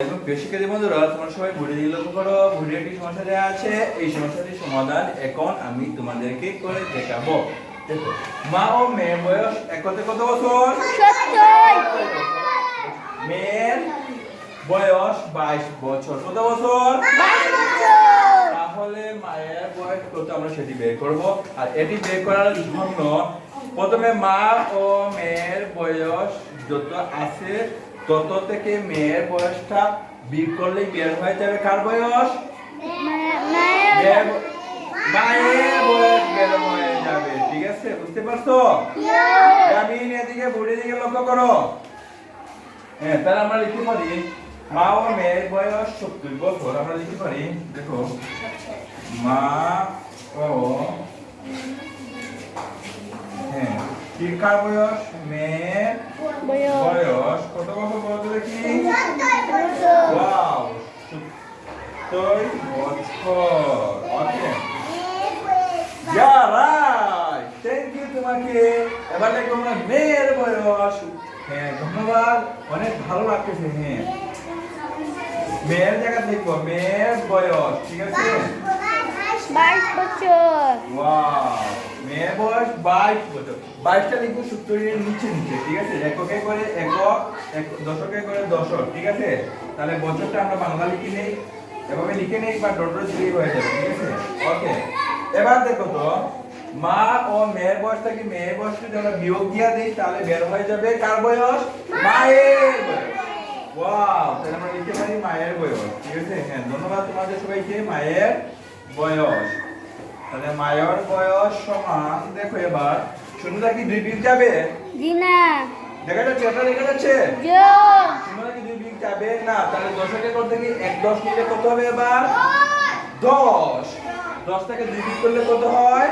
এবং প্রিয় বন্ধুরা তোমরা সবাই দিয়ে লক্ষ্য করো একটি সমস্যা দেওয়া আছে। এই সমস্যাটির সমাধান এখন আমি তোমাদেরকে করে দেখাবো। দেখো মা ও মেয়ের বয়স একতে কত বছর? মেয়ের বয়স বাইশ বছর। কত বছর। তাহলে মায়ের বয়স কত? আমরা সেটি বের করব। আর এটি বের করার জন্য প্রথমে মা ও মেয়ের বয়স যত আছে তত থেকে মেয়ের বয়সটা বিয়োগ করলেই বের হয়ে যাবে কার বয়স? মায়ের বয়স। বের হয়ে যাবে ঠিক আছে? বুঝতে পারছ? আমি এদিকে বুড়ি দিকে লক্ষ্য করো। হ্যাঁ তাহলে আমরা লিখতে পারি মা ও মেয়ের বয়স সত্তর বছর। আমরা লিখতে পারি দেখো মা ও হ্যাঁ কার বয়স? মেয়ের বয়স বয়স কত বছর বছর ওয়াও সত্তর বছর তোমাকে। এবার দেখো মেয়ের বয়স। হ্যাঁ ধন্যবাদ। অনেক ভালো লাগতেছে হ্যাঁ। মেয়ের জায়গা দেখব, মেয়ের বয়স, ঠিক আছে? বাইশ বছর। মেয়ের বয়স বাইশ বছর। বাইশটা লিখব সত্তরের নিচে নিচে, ঠিক আছে? এককে করে একক, এক- দশকে করে দশক, ঠিক আছে? তাহলে বছরটা আমরা বাংলা লিখে নেই? এভাবে লিখে নেই বা ডট ডট হয়ে যাবে, ঠিক আছে? ওকে এবার দেখো তো, মা ও মেয়ের বয়সটা কি? মেয়ের বয়সটা যদি আমরা বিয়োগ দিয়া দিই, তাহলে বের হয়ে যাবে কার বয়স? মায়ের বয়স। ওয়াও তাহলে আমরা লিখতে পারি মায়ের বয়স, ঠিক আছে? হ্যাঁ ধন্যবাদ তোমাদের সবাইকে, মায়ের বয়স। তাহলে মায়ের বয়স সমান দেখো এবার শূন্যটা কি দুই বিগ যাবে? জি না। দেখা যাচ্ছে এটা দেখা যাচ্ছে? শূন্যটা কি দুই বিগ যাবে? না তাহলে দশকে করতে কি এক দশ নিলে কত হবে এবার? দশ। দশ থেকে দুই বিগ করলে কত হয়?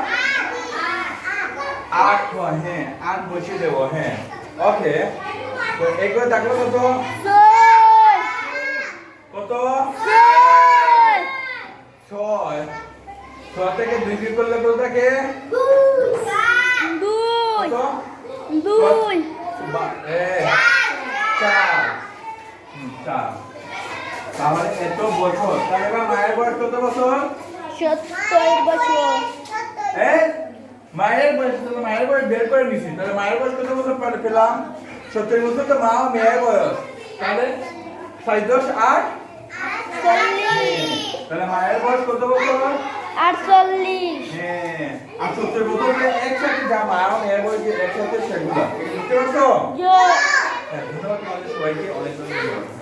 আট হয় হ্যাঁ আট বসিয়ে দেবো হ্যাঁ। ওকে তো এগুলো থাকল কত ছয় কত ছয় ছয় ছয় থেকে দুই করলে কত থাকে দুই। দুই। চার। চার। তাহলে এত বছর। তাহলে মায়ের বয়স কত বছর? সত্তর বছর। মায়ের বয়স তাহলে মায়ের বয়স বের করে নিছি। তাহলে মায়ের বয়স কত বছর পরে পেলাম? সত্তর বছর তো মা ও মেয়ের বয়স। তাহলে ছয় দশ আট তাহলে মায়ের বয়স কত বছর? আটচল্লিশ। হ্যাঁ আর সত্তর বছর হলে একসাথে যা আর মেয়ের বয়স একসাথে সেগুলো। বুঝতে পারছ? জি হ্যাঁ সবাইকে অনেক ধন্যবাদ।